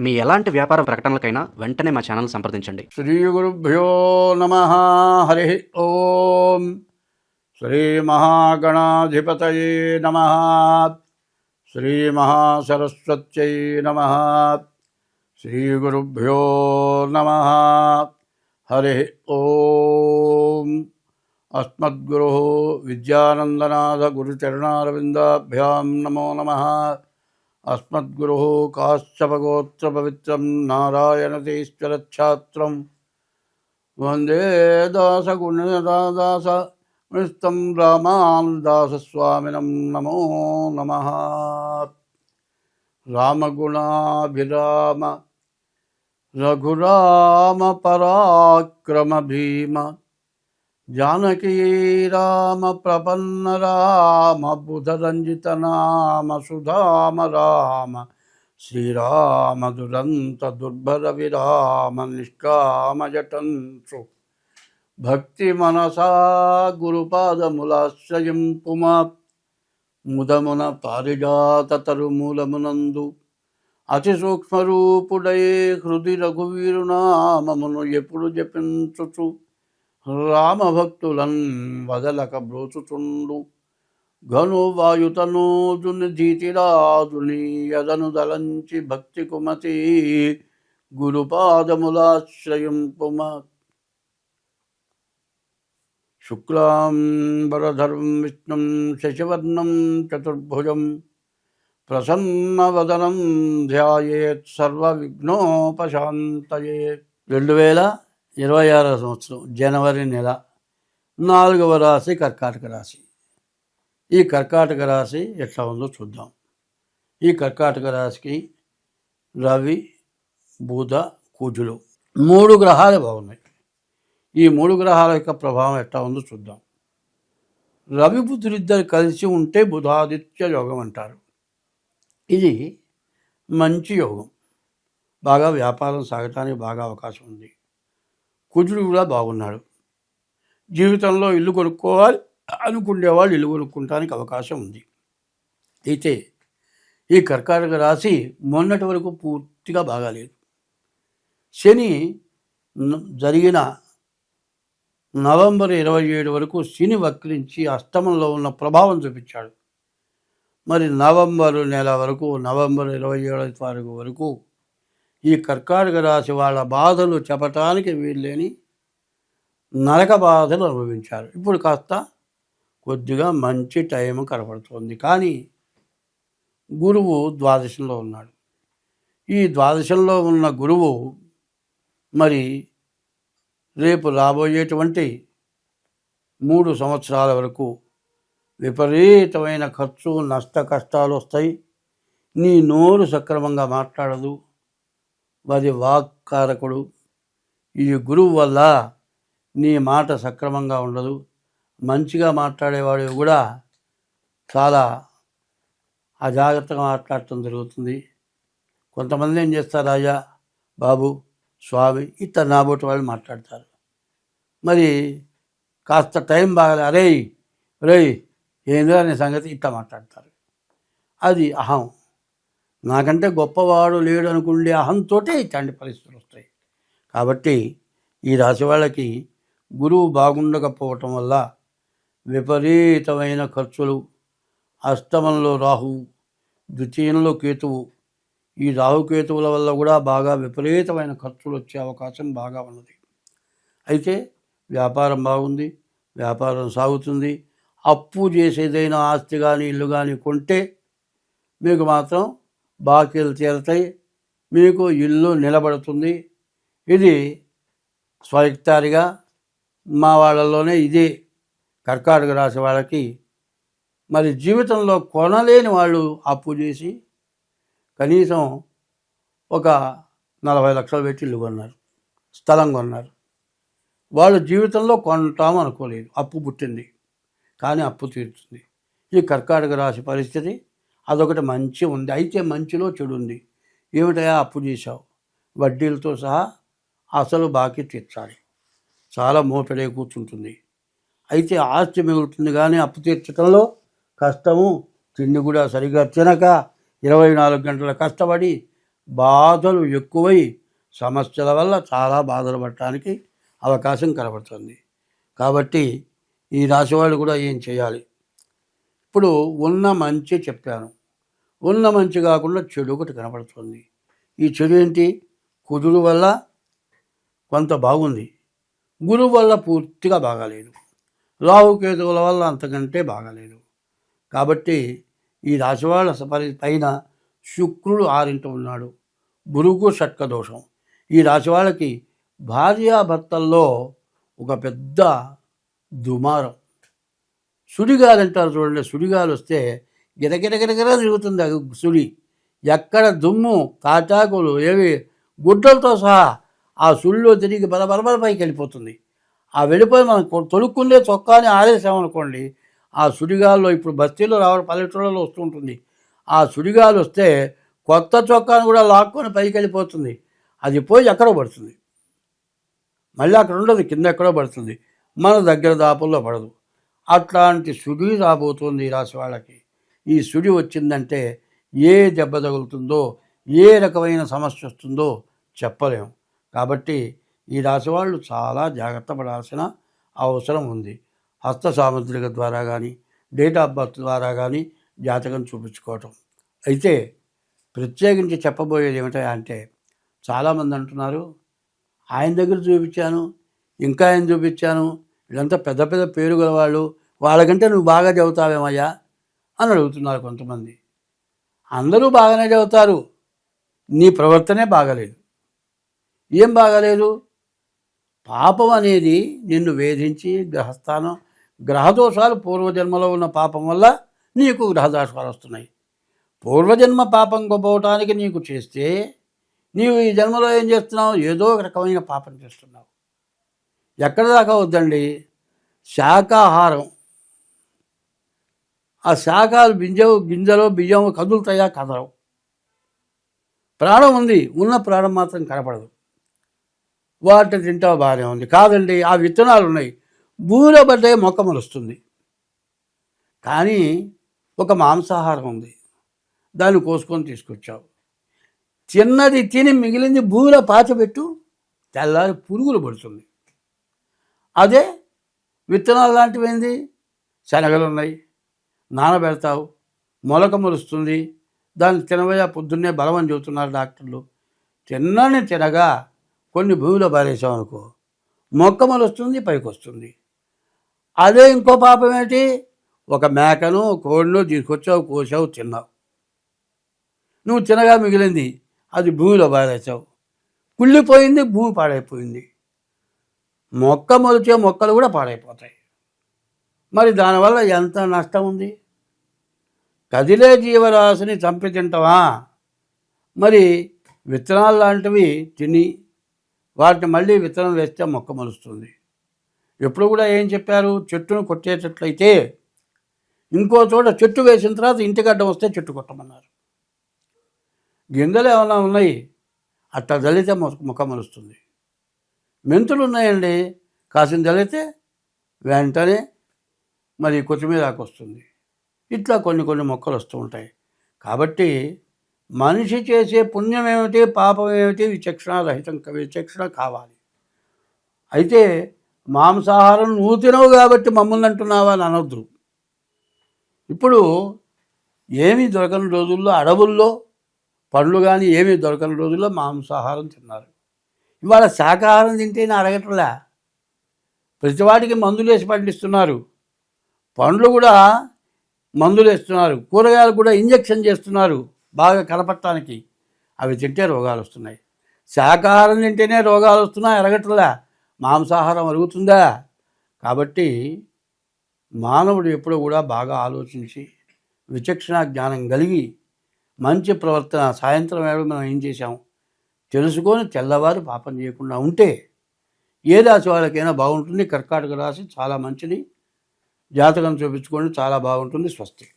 మీ ఎలాంటి వ్యాపార ప్రకటనలకైనా వెంటనే మా ఛానల్ సంప్రదించండి. శ్రీ గురుభ్యో నమ. హరి ఓం. శ్రీ మహాగణాధిపతయే నమ. శ్రీ మహాసరస్వత్యై నమ. శ్రీ గురుభ్యో నమ. హరి ఓం. అస్మద్గురు విద్యానందనాథ గురుచరణారవిందాభ్యాం నమో నమ. अस्मद्गुरुः काश्यपगोत्रपवित्रं नारायणतीश्वरच्छात्रं वंदे दासगुणदास मृस्तं रामानुदासस्वामिनं नमो नमः। रामगुणाभिराम रघुराम జానకీ రామ ప్రపన్న రామ బుధరంజిత నామ సుధామ రామ శ్రీరామ దురంత దుర్భర విరామ నిష్కామ జటంసు. భక్తి మనసా గురుపాదములాశ్రయం పుమా ముదమున పారిజాత తరుమూలమునందు అతి సూక్ష్మరూపుడై హృది రఘువీరునామమును ఎప్పుడు జపించుచు. రామభక్తులన్ వదలక బ్రోచుచుండు. ఘను వాయుతనోజుని ధీతిరాజుని యదను దలంచి భక్తి కుమతి గురుపాదములాశ్రయం గురుపాదములాశ్రయింపుమ శుక్లాంబరధరం విష్ణుం శశివర్ణం చతుర్భుజం ప్రసన్నవదనం ధ్యాయేత్ సర్వ విఘ్నోపశాంతయే రెండు వేల ఇరవై ఆరో సంవత్సరం జనవరి నెల నాలుగవ రాశి కర్కాటక రాశి. ఈ కర్కాటక రాశి ఎట్లా ఉందో చూద్దాం. ఈ కర్కాటక రాశికి రవి బుధ కుజులు మూడు గ్రహాలు బాగున్నాయి. ఈ మూడు గ్రహాల యొక్క ప్రభావం ఎట్లా ఉందో చూద్దాం. రవి బుధులిద్దరు కలిసి ఉంటే బుధాదిత్య యోగం అంటారు. ఇది మంచి యోగం. బాగా వ్యాపారం సాగటానికి బాగా అవకాశం ఉంది. కుజుడు కూడా బాగున్నాడు. జీవితంలో ఇల్లు కొనుక్కోవాలి అనుకునేవాళ్ళు ఇల్లు కొనుక్కుంటానికి అవకాశం ఉంది. అయితే ఈ కర్కాటక రాశి మొన్నటి వరకు పూర్తిగా బాగాలేదు. శని జరిగిన నవంబర్ ఇరవై ఏడు వరకు శని వక్రించి అష్టమంలో ఉన్న ప్రభావం చూపించాడు. మరి నవంబరు నెల వరకు నవంబర్ ఇరవై ఏడవ తారీఖు వరకు ఈ కర్కాటక రాశి వాళ్ళ బాధలు చెప్పటానికి వీల్లేని నరక బాధలు అనుభవించారు. ఇప్పుడు కాస్త కొద్దిగా మంచి టైం కనపడుతుంది కానీ గురువు ద్వాదశంలో ఉన్నాడు. ఈ ద్వాదశంలో ఉన్న గురువు మరి రేపు రాబోయేటువంటి మూడు సంవత్సరాల వరకు విపరీతమైన ఖర్చు నష్ట కష్టాలు వస్తాయి. నీ నోరు సక్రమంగా మాట్లాడదు. వారి వాక్కారకుడు. ఈ గురువు వల్ల నీ మాట సక్రమంగా ఉండదు. మంచిగా మాట్లాడేవాడు కూడా చాలా అజాగ్రత్తగా మాట్లాడటం జరుగుతుంది. కొంతమంది ఏం చేస్తారు రాజా? బాబు స్వామి ఇట్లా నాబోటి వాళ్ళు మాట్లాడతారు. మరి కాస్త టైం బాగాలే. అరే రే ఏందో అనే సంగతి? ఇట్లా మాట్లాడతారు. అది అహం. నాకంటే గొప్పవాడు లేడు అనుకుండే అహంతోటే ఇట్లాంటి పరిస్థితులు వస్తాయి. కాబట్టి ఈ రాశి వాళ్ళకి గురువు బాగుండకపోవటం వల్ల విపరీతమైన ఖర్చులు అష్టమంలో రాహు ద్వితీయంలో కేతువు ఈ రాహుకేతువుల వల్ల కూడా బాగా విపరీతమైన ఖర్చులు వచ్చే అవకాశం బాగా ఉన్నది. అయితే వ్యాపారం బాగుంది వ్యాపారం సాగుతుంది. అప్పు చేసేదైనా ఆస్తి కానీ ఇల్లు కానీ కొంటే మీకు మాత్రం బాకీలు తీరతాయి. మీకు ఇల్లు నిలబడుతుంది. ఇది స్వయక్తారిగా మా వాళ్ళలోనే ఇది కర్కాటక రాశి వాళ్ళకి. మరి జీవితంలో కొనలేని వాళ్ళు అప్పు చేసి కనీసం ఒక నలభై లక్షలు పెట్టి ఇల్లు కొన్నారు. స్థలం కొన్నారు. వాళ్ళు జీవితంలో కొంటాం అనుకోలేదు. అప్పు పుట్టింది. కానీ అప్పు తీరుతుంది. ఈ కర్కాటక రాశి పరిస్థితి అదొకటి మంచి ఉంది. అయితే మంచిలో చెడు ఉంది ఏమిటయా అప్పు చేశావు? వడ్డీలతో సహా అసలు బాకీ తీర్చాలి. చాలా మోపెడే కూర్చుంటుంది. అయితే ఆస్తి మిగులుతుంది కానీ అప్పు తీర్చడంలో కష్టము. తిండి కూడా సరిగా తినక ఇరవై నాలుగు గంటల కష్టపడి బాధలు ఎక్కువై సమస్యల వల్ల చాలా బాధలు పడటానికి అవకాశం కనబడుతుంది. కాబట్టి ఈ రాశివాళ్ళు కూడా ఏం చేయాలి? ఇప్పుడు ఉన్న మంచి చెప్పాను. ఉన్న మంచి కాకుండా చెడు ఒకటి కనపడుతుంది ఈ చెడు ఏంటి? కుదురు వల్ల కొంత బాగుంది. గురువు వల్ల పూర్తిగా బాగాలేదు. రాహుకేతువుల వల్ల అంతకంటే బాగాలేదు. కాబట్టి ఈ రాశివాళ్ళ సపరి పైన శుక్రుడు ఆరింట ఉన్నాడు. గురువుకు షట్క దోషం. ఈ రాశి వాళ్ళకి భార్యాభర్తల్లో ఒక పెద్ద దుమారం. సుడిగాలు అంటారు చూడండి సుడిగాలు వస్తే గిరగిరగిరగిర తిరుగుతుంది అది సుడి ఎక్కడ దుమ్ము కాటాకులు ఏవి గుడ్డలతో సహా ఆ సుడిలో తిరిగి బలబలబల పైకి వెళ్ళిపోతుంది. ఆ వెళ్ళిపోయి మనం తొలుక్కుండే చొక్కాని ఆరేసామనుకోండి ఆ సుడిగాల్లో ఇప్పుడు బస్తీలో రావడం పల్లెటూళ్ళలో వస్తుంటుంది. ఆ సుడిగాలు వస్తే కొత్త చొక్కాను కూడా లాక్కొని పైకి వెళ్ళిపోతుంది. అది పోయి ఎక్కడో పడుతుంది. మళ్ళీ అక్కడ ఉండదు కింద ఎక్కడో పడుతుంది. మన దగ్గర దాపుల్లో పడదు. అట్లాంటి సుడి రాబోతుంది రాసి రాశి వాళ్ళకి. ఈ సుడి వచ్చిందంటే ఏ దెబ్బ తగులుతుందో ఏ రకమైన సమస్య వస్తుందో చెప్పలేం. కాబట్టి ఈ రాశి వాళ్ళు చాలా జాగ్రత్త పడాల్సిన అవసరం ఉంది. హస్త సాముద్రిక ద్వారా కానీ డేట్ ఆఫ్ బర్త్ ద్వారా కానీ జాతకం చూపించుకోవటం. అయితే ప్రత్యేకించి చెప్పబోయేది ఏమిటా అంటే చాలామంది అంటున్నారు ఆయన దగ్గర చూపించాను ఇంకా ఆయన చూపించాను వీళ్ళంతా పెద్ద పెద్ద పేరు గలవాళ్ళు వాళ్ళకంటే నువ్వు బాగా చదువుతావేమయ్యా? అని అడుగుతున్నారు కొంతమంది. అందరూ బాగానే చదువుతారు. నీ ప్రవర్తనే బాగలేదు. ఏం బాగలేదు? పాపం అనేది నిన్ను వేధించి గ్రహస్థానం గ్రహదోషాలు పూర్వజన్మలో ఉన్న పాపం వల్ల నీకు గ్రహదోషాలు వస్తున్నాయి. పూర్వజన్మ పాపం పోవటానికి నీకు చేస్తే నీవు ఈ జన్మలో ఏం చేస్తున్నావు? ఏదో ఒక రకమైన పాపం చేస్తున్నావు. ఎక్కడ దాకా వద్దండి? శాకాహారం ఆ శాఖలు బింజవు గింజలు బియ్యం కదులుతాయా కదలవు. ప్రాణం ఉంది ఉన్న ప్రాణం మాత్రం కనపడదు. వాటిని తింటావు బాగానే ఉంది. కాదండి ఆ విత్తనాలు ఉన్నాయి. భూమిలో పడ్డే మొక్క మొలుస్తుంది కానీ ఒక మాంసాహారం ఉంది. దాన్ని కోసుకొని తీసుకొచ్చావు. తిన్నది తిని మిగిలింది భూమిలో పాచబెట్టు తెల్లారి పురుగులు పడుతుంది. అదే విత్తనాలు లాంటివి ఏంది శనగలు ఉన్నాయి. నానబెడతావు మొలక మొలుస్తుంది. దాన్ని తినవయా పొద్దున్నే బలం అని చెబుతున్నారు డాక్టర్లు. తిన్నని తినగా కొన్ని భూమిలో పారేసాం అనుకో మొక్క మొలుస్తుంది పైకి వస్తుంది. అదే ఇంకో పాపం ఏంటి ఒక మేకను కోడిను తీసుకొచ్చావు కోసావు తిన్నావు. నువ్వు తినగా మిగిలింది అది భూమిలో పారేసావు. కుళ్ళిపోయింది భూమి పాడైపోయింది. మొక్క మొలిచే మొక్కలు కూడా పాడైపోతాయి. మరి దానివల్ల ఎంత నష్టం ఉంది? కదిలే జీవరాశిని చంపి తింటావా మరి విత్తనాలు లాంటివి తిని వాటిని మళ్ళీ విత్తనం వేస్తే మొక్క మలుస్తుంది. ఎప్పుడు కూడా ఏం చెప్పారు? చెట్టును కొట్టేటట్లయితే ఇంకో చోట చెట్టు వేసిన తర్వాత ఇంటిగడ్డ వస్తే చెట్టు కొట్టమన్నారు. గింజలు ఏమైనా ఉన్నాయి? అట్లా జల్లితే మొక్క మలుస్తుంది. మెంతులు ఉన్నాయండి. కాసిన జల్లితే వెంటనే మరి కొత్తిమీరాకు వస్తుంది ఇట్లా కొన్ని కొన్ని మొక్కలు వస్తూ ఉంటాయి. కాబట్టి మనిషి చేసే పుణ్యం ఏమిటి పాపం ఏమిటి విచక్షణ రహితం విచక్షణ కావాలి. అయితే మాంసాహారం నువ్వు తినవు కాబట్టి మమ్మల్ని అంటున్నావా అని అనొద్దు. ఇప్పుడు ఏమీ దొరకని రోజుల్లో అడవుల్లో పండ్లు కానీ ఏమీ దొరకని రోజుల్లో మాంసాహారం తిన్నారు. ఇవాళ శాకాహారం తింటేనే అడగట్లే ప్రతివాటికి మందులు మందులేసి పండిస్తున్నారు. పండ్లు కూడా మందులు వేస్తున్నారు. కూరగాయలు కూడా ఇంజెక్షన్ చేస్తున్నారు. బాగా కనపడటానికి అవి తింటే రోగాలు వస్తున్నాయి. శాకాహారం తింటేనే రోగాలు వస్తున్నాయి ఎరగట్లా. మాంసాహారం అరుగుతుందా? కాబట్టి మానవుడు ఎప్పుడూ కూడా బాగా ఆలోచించి విచక్షణ జ్ఞానం కలిగి మంచి ప్రవర్తన సాయంత్రం వేళ మనం ఏం చేశాం? తెలుసుకొని తెల్లవారు పాపం చేయకుండా ఉంటే ఏ రాశి వాళ్ళకైనా బాగుంటుంది. కర్కాటక రాశి చాలా మంచిది. జాతకం చూపించుకోండి చాలా బాగుంటుంది స్వస్తి.